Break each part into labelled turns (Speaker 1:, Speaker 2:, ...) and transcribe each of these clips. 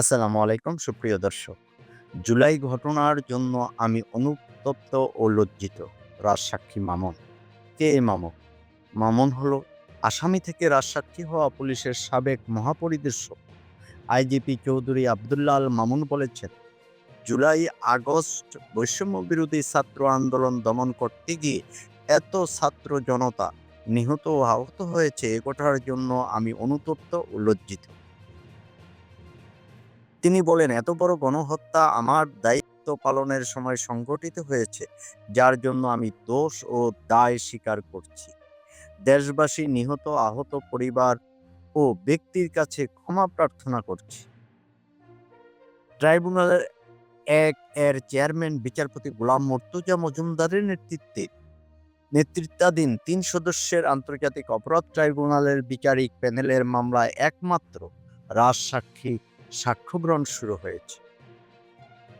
Speaker 1: আসসালামু আলাইকুম, সুপ্রিয় দর্শক। জুলাই ঘটনার জন্য আমি অনুতপ্ত ও লজ্জিত। রাজসাক্ষী মামুন। কে এ মামুন? মামুন হলো আসামি থেকে রাজসাক্ষী হওয়া পুলিশের সাবেক মহাপরিদর্শক। আইজিপি চৌধুরী আবদুল্লাহ আল মামুন বলেছেন, জুলাই, আগস্ট বৈষম্য বিরোধী ছাত্র আন্দোলন দমন করতে গিয়ে এত ছাত্র জনতা নিহত ও আহত হয়েছে, এ ঘটনার জন্য আমি অনুতপ্ত ও লজ্জিত। তিনি বলেন, এত বড় গণহত্যা আমার দায়িত্ব পালনের সময় সংঘটিত হয়েছে, যার জন্য আমি দোষ ও দায় স্বীকার করছি। দেশবাসী নিহত, আহত পরিবার ও ব্যক্তির কাছে ক্ষমা প্রার্থনা করছি। ট্রাইব্যুনালের এক এর চেয়ারম্যান বিচারপতি গোলাম মর্তুজা মজুমদারের নেতৃত্বে নেতৃত্বাধীন তিন সদস্যের আন্তর্জাতিক অপরাধ ট্রাইব্যুনালের বিচারিক প্যানেলের মামলায় একমাত্র রাজসাক্ষী সাক্ষ্য গ্রহণ শুরু হয়েছে।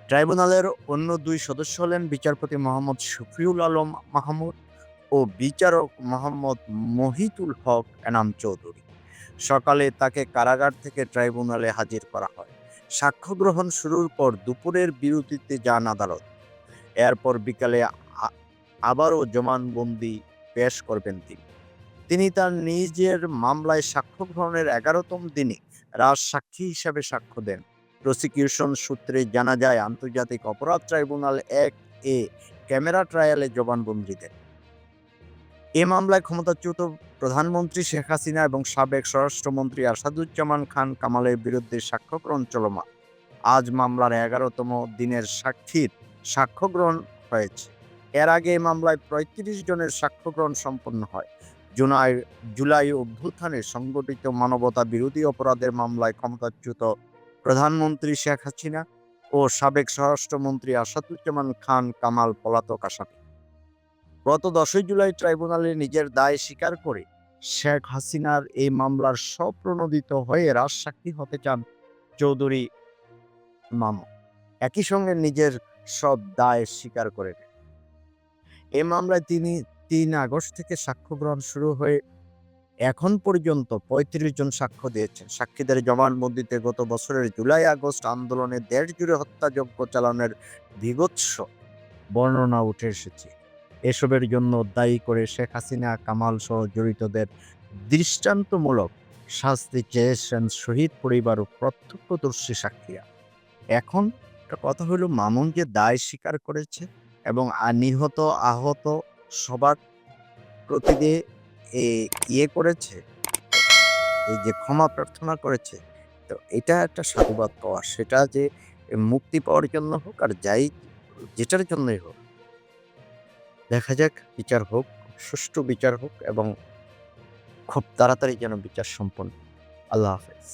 Speaker 1: ট্রাইব্যুনালের অন্য দুই সদস্য হলেন বিচারপতি মোহাম্মদ শফিউল আলম মাহমুদ ও বিচারক মোহাম্মদ মহিতুল হক এনাম চৌধুরী। সকালে তাকে কারাগার থেকে ট্রাইব্যুনালে হাজির করা হয়। সাক্ষ্য গ্রহণ শুরুর পর দুপুরের বিরতিতে যান আদালত। এরপর বিকালে আবারও জমানবন্দি পেশ করবেন তিনি। তিনি তার নিজের মামলায় সাক্ষ্য গ্রহণের এগারোতম দিনে রাজ সাক্ষী হিসাবে সাক্ষ্য দেন। প্রসিকিউশন সূত্রে জানা যায়, আন্তর্জাতিক অপরাধ ট্রাইব্যুনাল এক এ ক্যামেরা ট্রায়ালে জবানবন্দি দেন। এ মামলায় ক্ষমতাচ্যুত প্রধানমন্ত্রী শেখ হাসিনা এবং সাবেক স্বরাষ্ট্রমন্ত্রী আসাদুজ্জামান খান কামালের বিরুদ্ধে সাক্ষ্য গ্রহণ চলমান। আজ মামলার এগারোতম দিনের সাক্ষীর সাক্ষ্য গ্রহণ হয়েছে। এর আগে এই মামলায় পঁয়ত্রিশ জনের সাক্ষ্য গ্রহণ সম্পন্ন হয়। জুলাই জুলাই অভ্যুত্থানে সংগঠিত মানবতা বিরোধী অপরাধের মামলায় ক্ষমতাচ্যুত প্রধানমন্ত্রী শেখ হাসিনা ও সাবেক স্বরাষ্ট্রমন্ত্রী আসাদুজ্জামান খান কামাল পলাতক আসামি। গত দশই জুলাই ট্রাইব্যুনালে নিজের দায় স্বীকার করে শেখ হাসিনার এই মামলার স্বপ্রণোদিত হয়ে রাজসাক্ষী হতে চান চৌধুরী মামু। একই সঙ্গে নিজের সব দায় স্বীকার করে এই মামলায় তিনি তিন আগস্ট থেকে সাক্ষ্য গ্রহণ শুরু হয়ে এখন পর্যন্ত পঁয়ত্রিশ জন সাক্ষ্য দিয়েছেন। সাক্ষীদের জবানবন্দিতে গত বছরের জুলাই আগস্ট আন্দোলনে দেশ জুড়ে হত্যাযজ্ঞ চালানোর বিভৎস বর্ণনা উঠে এসেছে। এসবের জন্য দায়ী করে শেখ হাসিনা, কামাল সহ জড়িতদের দৃষ্টান্তমূলক শাস্তি চেয়েছেন শহীদ পরিবার ও প্রত্যক্ষদর্শী সাক্ষীরা। এখন কথা হলো, মামুন যে দায় স্বীকার করেছে এবং নিহত, আহত সবার প্রতি ইয়ে করেছে, এই যে ক্ষমা প্রার্থনা করেছে, তো এটা একটা সাধুবাদ পাওয়া। সেটা যে মুক্তি পাওয়ার জন্য হোক আর যাই যেটার জন্যই হোক। দেখা যাক বিচার হোক, সুষ্ঠু বিচার হোক এবং খুব তাড়াতাড়ি যেন বিচার সম্পন্ন। আল্লাহ হাফেজ।